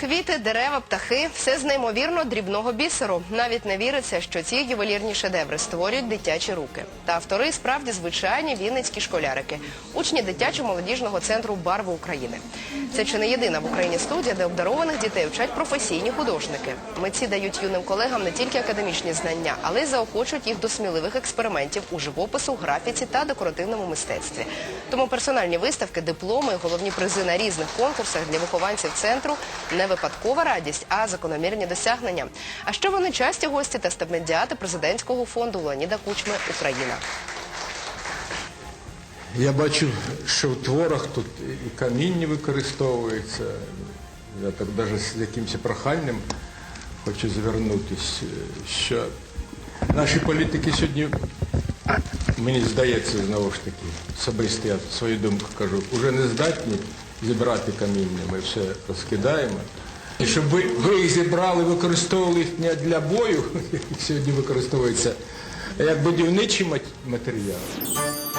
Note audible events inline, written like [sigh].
Квіти, дерева, птахи все з неймовірно дрібного бісеру. Навіть не віриться, що ці ювелірні шедеври створюють дитячі руки. Та автори справді звичайні вінницькі школярики, учні дитячо-молодіжного центру Барви України. Це чи не єдина в Україні студія, де обдарованих дітей вчать професійні художники. Митці дають юним колегам не тільки академічні знання, але й заохочують їх до сміливих експериментів у живопису, графіці та декоративному мистецтві. Тому персональні виставки, дипломи, головні призи на різних конкурсах для вихованців центру не випадкова радість, а закономірні досягнення. А ще вони часті гості та стипендіати президентського фонду Леоніда Кучми Україна. Я бачу, що в творах тут і каміння використовується. Я так навіть з якимось проханням хочу звернутися, що наші політики сьогодні, мені здається, знову ж таки, особисто я свою думку кажу, вже не здатні зібрати каміння, ми все розкидаємо. І щоб ви, їх зібрали, використовували їх не для бою, [laughs] сьогодні використовується, а як будівничий матеріали. матеріал.